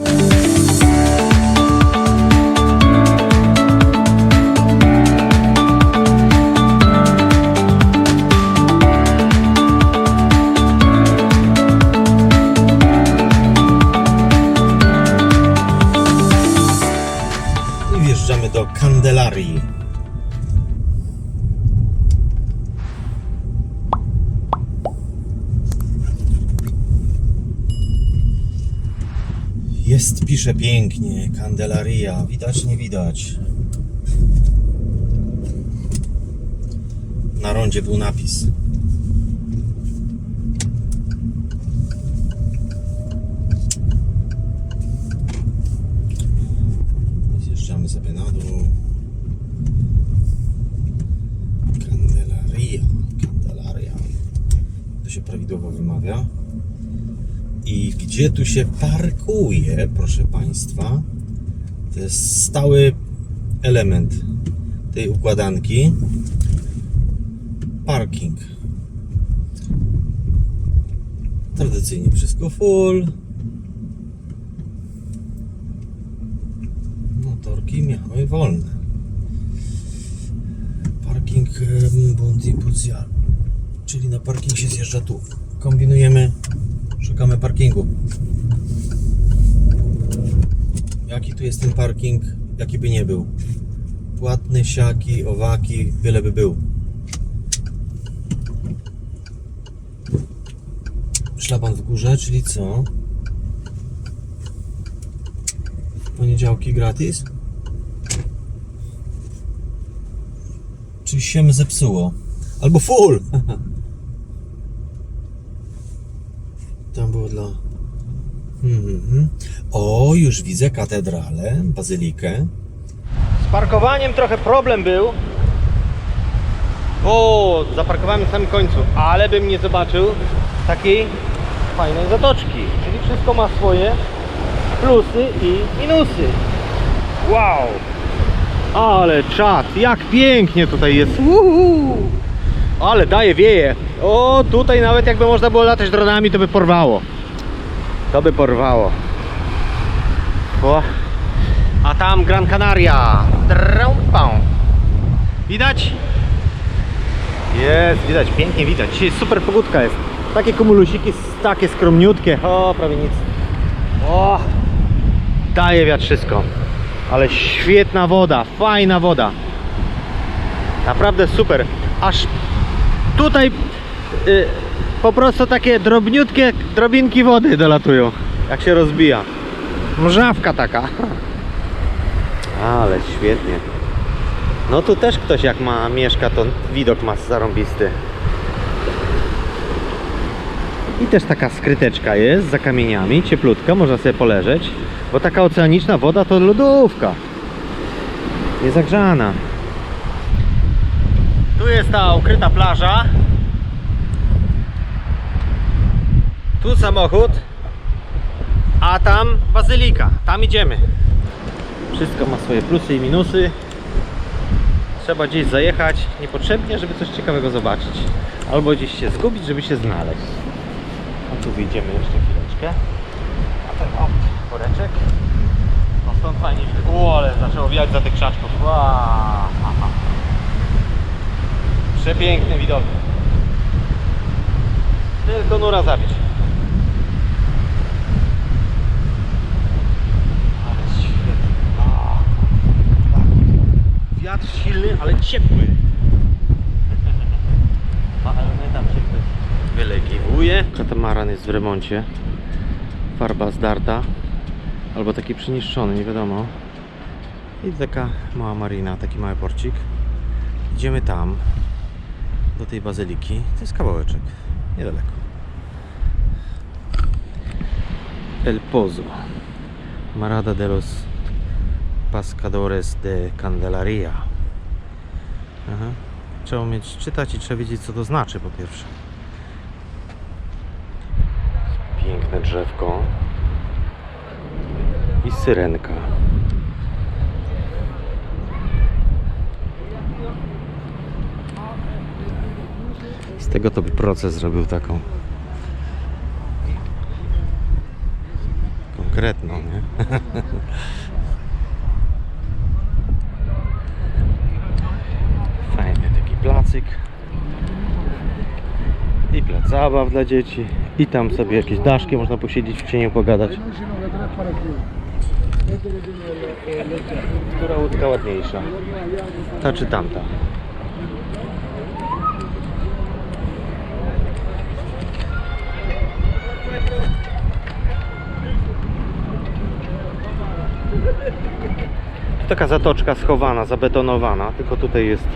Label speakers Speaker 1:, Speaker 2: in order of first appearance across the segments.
Speaker 1: I Jest, pisze pięknie, Candelaria. Widać, nie widać. Na rondzie był napis. Zjeżdżamy sobie na dół. Candelaria. Candelaria. To się prawidłowo wymawia. Gdzie tu się parkuje, proszę Państwa? To jest stały element tej układanki. Parking. Tradycyjnie wszystko full. Motorki miały wolne. Parking Bundi Puzial. Czyli na parking się zjeżdża tu. Kombinujemy, szukamy parkingu. Jaki tu jest ten parking? Jaki by nie był. Płatny, siaki, owaki, byle by był. Szlaban w górze, czyli co? Poniedziałki gratis? Czy się zepsuło? Albo full! Tam było dla... Mhm. O, już widzę katedralę, bazylikę.
Speaker 2: Z parkowaniem trochę problem był. Bo zaparkowałem na samym końcu, ale bym nie zobaczył takiej fajnej zatoczki. Czyli wszystko ma swoje plusy i minusy. Wow! Ale czad, jak pięknie tutaj jest. Ale daje wieje. O, tutaj nawet jakby można było latać dronami, to by porwało. To by porwało. O. A tam Gran Canaria. Widać? Jest, widać, pięknie widać. Dzisiaj super pogódka jest. Takie kumulusiki, takie skromniutkie. O, prawie nic. O, daje wiatr wszystko. Ale świetna woda, fajna woda. Naprawdę super. Aż tutaj y, po prostu takie drobniutkie drobinki wody dolatują. Jak się rozbija. Mrzawka taka. Ale świetnie. No tu też ktoś jak ma mieszka, to widok ma zarąbisty. I też taka skryteczka jest za kamieniami, cieplutka, można sobie poleżeć. Bo taka oceaniczna woda to lodówka. Niezagrzana. Tu jest ta ukryta plaża. Tu samochód. A tam bazylika. Tam idziemy. Wszystko ma swoje plusy i minusy. Trzeba gdzieś zajechać niepotrzebnie, żeby coś ciekawego zobaczyć. Albo gdzieś się zgubić, żeby się znaleźć. A tu wyjdziemy jeszcze chwileczkę. A ten op. No stąd fajnie widać. Ale zaczęło wiać za tych krzaczków. Wow. Przepiękny widok. Tylko nura zabić. Ale świetnie. A. Wiatr silny, ale ciepły. Ale tam ktoś wylegiwuje. Katamaran jest w remoncie. Farba zdarta. Albo taki przyniszczony, nie wiadomo. I taka mała marina, taki mały porcik. Idziemy tam, do tej bazyliki. To jest kawałeczek, niedaleko. El Pozo. Marada de los Pascadores de Candelaria. Aha. Trzeba umieć czytać i trzeba wiedzieć co to znaczy po pierwsze. Piękne drzewko. I syrenka. Tego to by proces zrobił taką. taką konkretną, nie? Fajny taki placyk. I plac zabaw dla dzieci. I tam sobie jakieś daszki można posiedzieć w cieniu, pogadać. Która łódka ładniejsza? Ta czy tamta? Taka zatoczka schowana, zabetonowana, tylko tutaj jest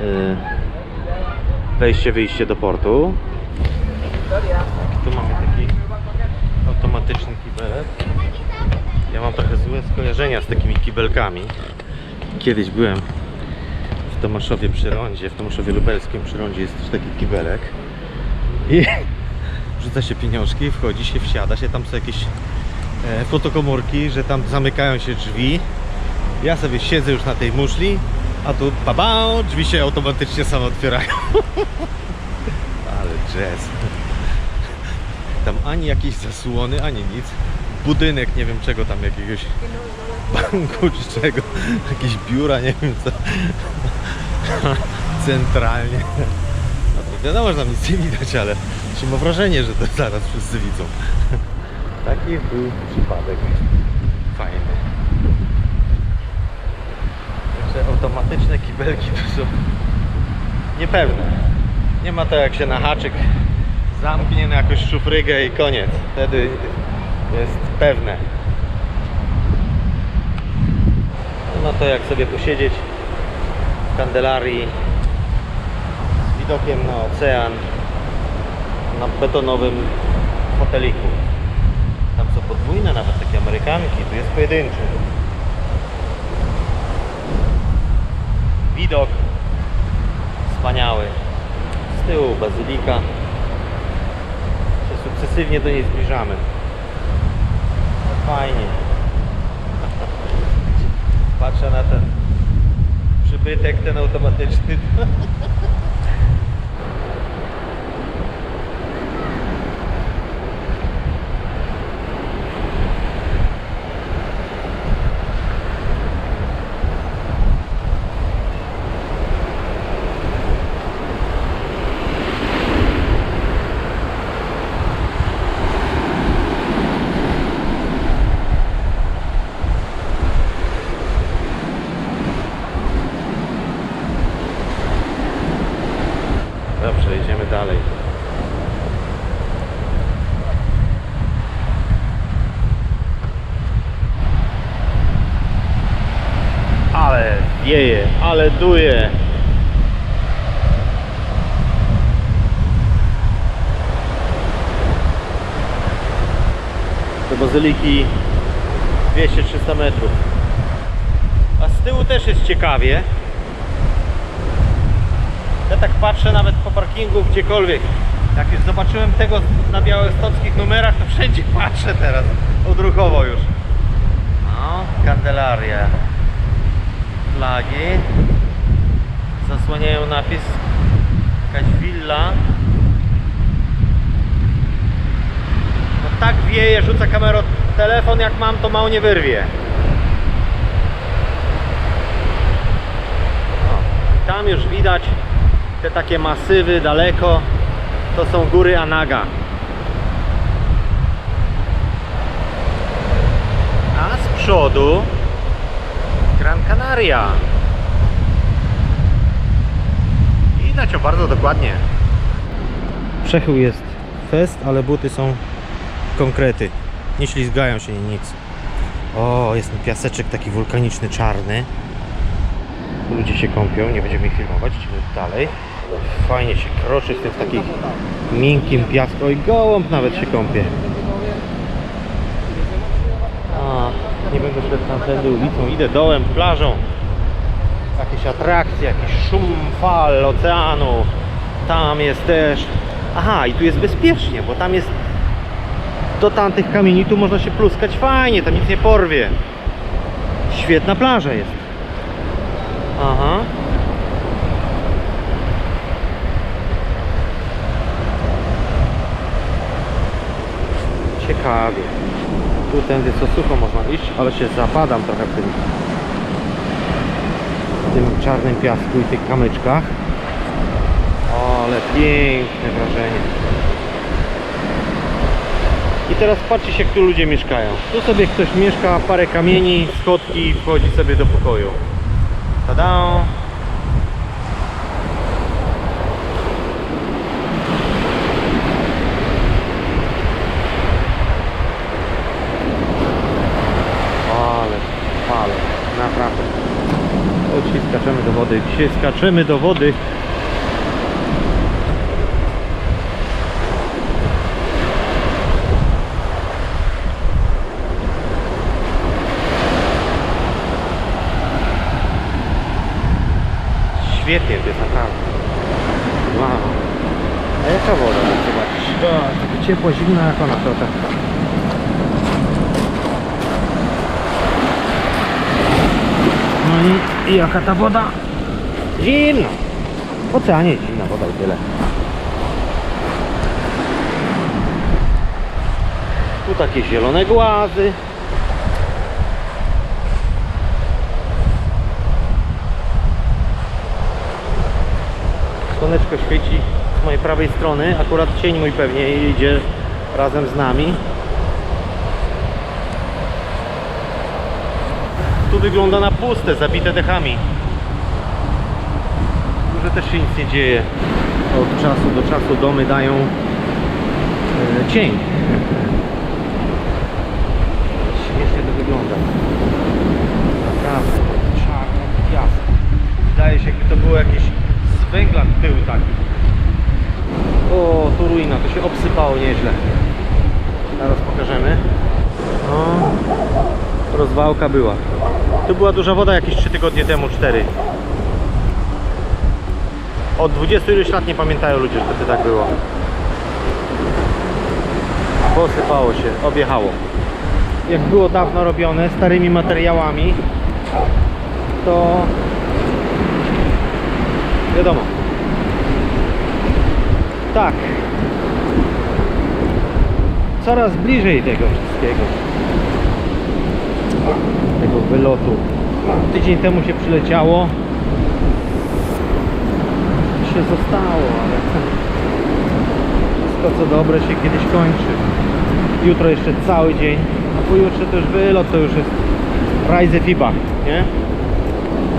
Speaker 2: yy, wejście, wyjście do portu. Tu mamy taki automatyczny kibelek. Ja mam trochę złe skojarzenia z takimi kibelkami. Kiedyś byłem w Tomaszowie przy rondzie, w Tomaszowie Lubelskim przy rondzie jest też taki kibelek. I rzuca się pieniążki, wchodzi się, wsiada się, tam są jakieś e, fotokomórki, że tam zamykają się drzwi. Ja sobie siedzę już na tej muszli, a tu baba, drzwi się automatycznie same otwierają. Ale jazz. Tam ani jakieś zasłony, ani nic. Budynek, nie wiem czego tam, jakiegoś banku czy czego. Jakieś biura, nie wiem co. Centralnie. No to wiadomo, że tam nic nie widać, ale się ma wrażenie, że to zaraz wszyscy widzą. Taki był przypadek. Fajny. Także automatyczne kibelki to są niepewne. Nie ma to jak się na haczyk zamknie na jakąś szufrygę i koniec. Wtedy jest pewne. Ma to jak sobie posiedzieć w Kandelarii z widokiem na ocean na betonowym foteliku. Tam są podwójne nawet takie amerykanki, tu jest pojedynczy. Widok wspaniały. Z tyłu bazylika. Się sukcesywnie do niej zbliżamy. Fajnie. Patrzę na ten przybytek, ten automatyczny. Dobrze, idziemy dalej. Ale wieje, ale duje. Do bazyliki 200-300 metrów. A z tyłu też jest ciekawie. Ja tak patrzę nawet po parkingu gdziekolwiek. Jak już zobaczyłem tego na białostockich numerach, to wszędzie patrzę teraz. Odruchowo już. No, Kandelaria. Flagi. Zasłaniają napis. Jakaś willa. No tak wieje, rzuca kamerą telefon jak mam, to mało nie wyrwie. O, Tam już widać te takie masywy daleko to są góry Anaga. A z przodu Gran Canaria. I widać ją bardzo dokładnie. Przechył jest fest, ale buty są konkrety. Nie ślizgają się nic. O, jest piaseczek taki wulkaniczny, czarny. Ludzie się kąpią, nie będziemy ich filmować, idziemy dalej. Fajnie się kroczy w tym takim miękkim piasku. Oj, gołąb nawet się kąpie. A, nie będę szedł tamtędy ulicą, idę dołem, plażą. Jakieś atrakcje, jakiś szum fal, oceanu. Tam jest też... Aha, i tu jest bezpiecznie, bo tam jest do tamtych kamieni, tu można się pluskać fajnie, tam nic nie porwie. Świetna plaża jest. Aha. Ciekawie. Tu tędy co sucho można iść, ale się zapadam trochę w tym, w tym czarnym piasku i tych kamyczkach. O, ale piękne wrażenie. I teraz patrzcie się, tu ludzie mieszkają. Tu sobie ktoś mieszka, parę kamieni, schodki wchodzi sobie do pokoju. Tada! Ale fale, naprawdę. Dzisiaj skaczemy do wody, dzisiaj skaczemy do wody. Świetnie jest naprawdę. Wow. A jaka woda? Zobacz. O, taka ciepła, zimna jak ona to tak. No i, jaka ta woda? Zimna. W oceanie zimna woda i tyle. Tu takie zielone głazy. Słoneczko świeci z mojej prawej strony. Akurat cień mój pewnie idzie razem z nami. Tu wygląda na puste, zabite dechami. Może też się nic nie dzieje. Od czasu do czasu domy dają e, cień. Śmiesznie to wygląda. Naprawdę, czarny piasek. Wydaje się, jakby to było jakieś z węgla tył taki. O, tu ruina, to się obsypało nieźle. Zaraz pokażemy. O, rozwałka była. Tu była duża woda jakieś 3 tygodnie temu, 4. Od 20 iluś lat nie pamiętają ludzie, że wtedy tak było. Posypało się, objechało. Jak było dawno robione starymi materiałami, to wiadomo. Tak. Coraz bliżej tego wszystkiego wylotu. Tydzień temu się przyleciało. Się zostało, ale wszystko co dobre się kiedyś kończy. Jutro jeszcze cały dzień, a pojutrze też wylot to już jest Reise Fiba, nie?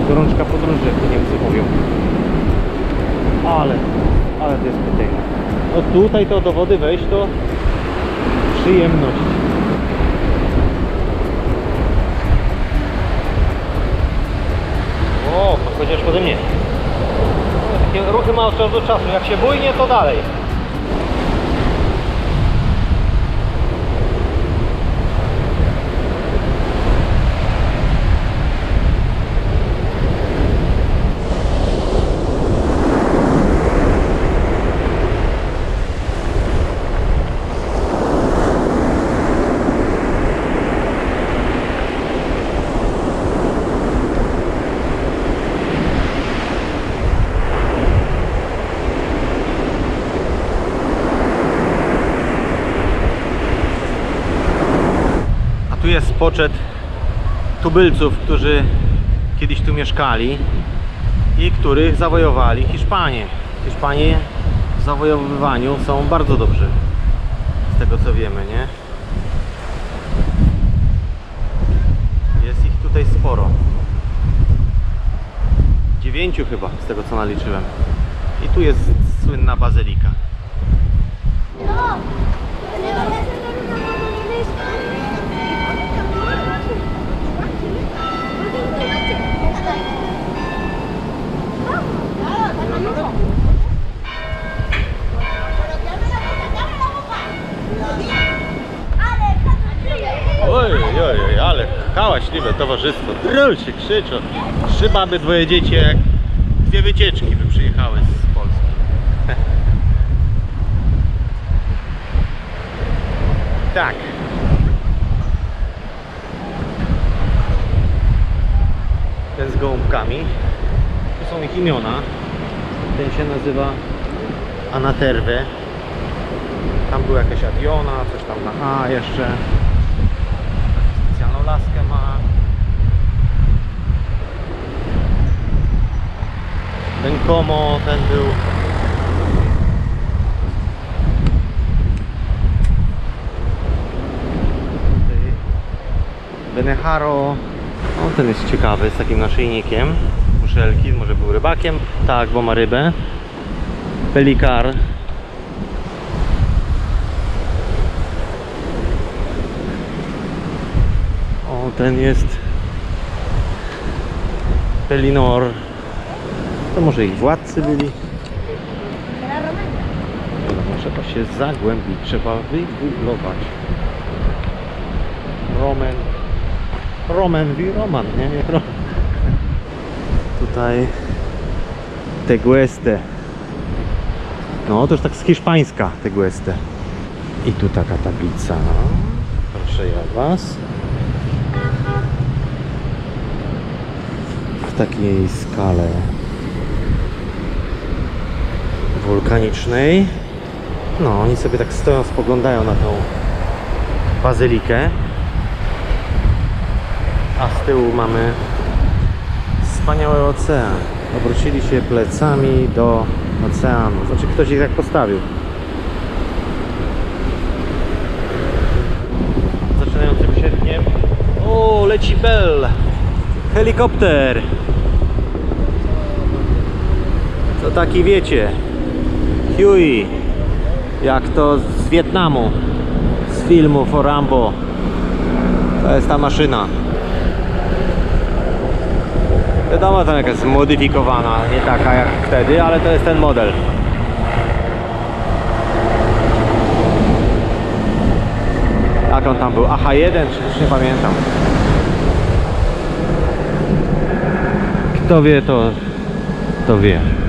Speaker 2: Gorączka podróży, jak to Niemcy mówią. Ale, ale to jest piękne. No tutaj to do wody wejść to przyjemność. Chociaż pode mnie. Takie ruchy ma od czasu do czasu. Jak się bujnie, to dalej. A tu jest poczet tubylców, którzy kiedyś tu mieszkali i których zawojowali Hiszpanie. Hiszpanie w zawojowywaniu są bardzo dobrzy. Z tego co wiemy, nie? Jest ich tutaj sporo. Dziewięciu chyba, z tego co naliczyłem. I tu jest słynna bazylika. Oj, oj, oj, ale hałaśliwe towarzystwo. Drulcie, krzyczą. Trzy baby, dwoje dzieci, jak dwie wycieczki by przyjechały z Polski. tak. Ten z gołąbkami. Tu są ich imiona. Ten się nazywa Anaterwe. Tam była jakaś Adiona, coś tam na A jeszcze. Fajną laskę ma. Ten Komo, ten był Beneharo. O, ten jest ciekawy, z takim naszyjnikiem. Muszelki, może był rybakiem. Tak, bo ma rybę. Pelikar. Ten jest Pelinor. To może ich władcy byli. No, trzeba się zagłębić, trzeba wygooglować. Roman. Roman wi Roman, nie? nie. Tutaj Tegueste. No, to już tak z hiszpańska Tegueste. I tu taka tablica. Proszę ja Was. W takiej skale wulkanicznej. No, oni sobie tak stoją, spoglądają na tą bazylikę. A z tyłu mamy wspaniały ocean. Obrócili się plecami do oceanu. Znaczy ktoś ich tak postawił. Zaczynającym sierpniem. O, leci Bell! Helikopter! To taki wiecie. Huey. Jak to z Wietnamu. Z filmów o Rambo. To jest ta maszyna. Wiadomo, tam jakaś zmodyfikowana, nie taka jak wtedy, ale to jest ten model. Jak on tam był? AH1 czy już nie pamiętam. Kto wie, to, to wie.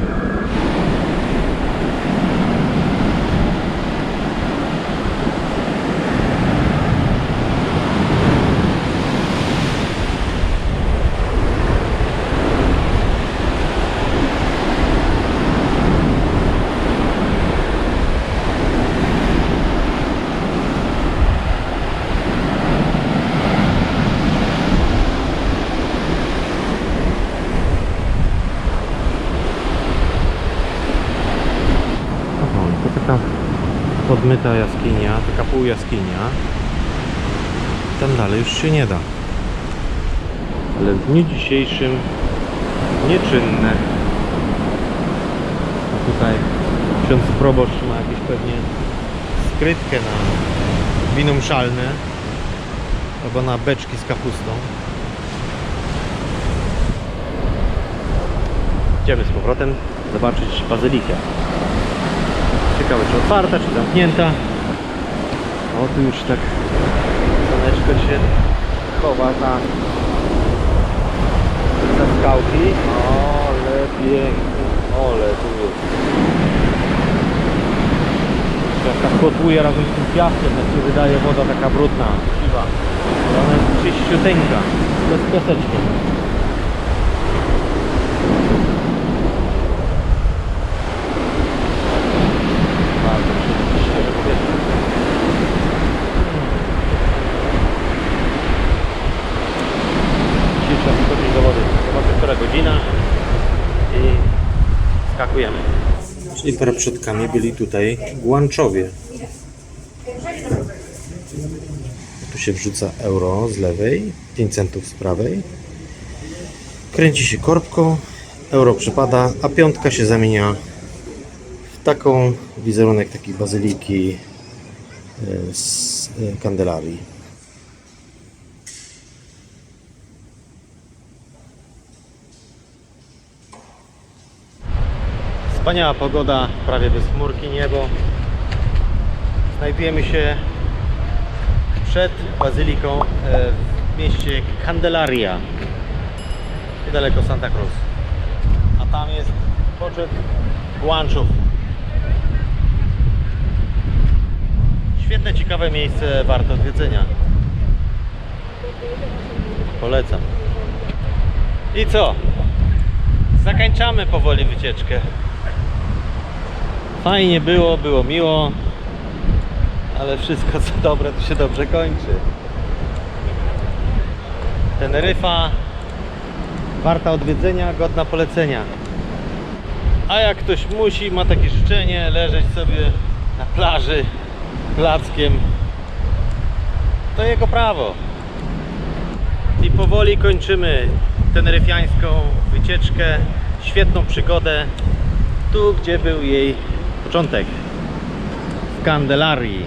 Speaker 2: Podmyta jaskinia, taka pół jaskinia. Tam dalej już się nie da. Ale w dniu dzisiejszym nieczynne. A tutaj ksiądz proboszcz ma jakieś pewnie skrytkę na wino mszalne albo na beczki z kapustą. Idziemy z powrotem zobaczyć bazylikę. Ciekawe czy otwarta, czy zamknięta. O tu już tak słoneczko się chowa za, za skałki. Ale pięknie, ale tu jest. Jak tak kotłuje razem z tym piaskiem, tak się wydaje woda taka brudna, siwa. Ona jest czyściuteńka, bez piaseczki. Bardzo czyste, świeże powietrze. Dzisiaj trzeba skoczyć do wody. Zobaczmy, która godzina i skakujemy. Czyli para przodkami byli tutaj Guanczowie. Tu się wrzuca euro z lewej, 5 centów z prawej. Kręci się korbką, euro przypada, a piątka się zamienia w taką wizerunek takiej bazyliki e, z e, Kandelarii. Wspaniała pogoda, prawie bez chmurki niebo. Znajdujemy się przed bazyliką e, w mieście Candelaria, niedaleko Santa Cruz. A tam jest poczet Guanczów. Świetne, ciekawe miejsce, warte odwiedzenia. Polecam. I co? Zakończamy powoli wycieczkę. Fajnie było, było miło, ale wszystko co dobre to się dobrze kończy. Teneryfa warta odwiedzenia, godna polecenia. A jak ktoś musi, ma takie życzenie, leżeć sobie na plaży plackiem, to jego prawo. I powoli kończymy teneryfiańską wycieczkę, świetną przygodę, tu gdzie był jej początek, w Candelarii.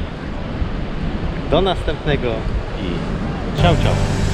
Speaker 2: Do następnego i ciao ciao.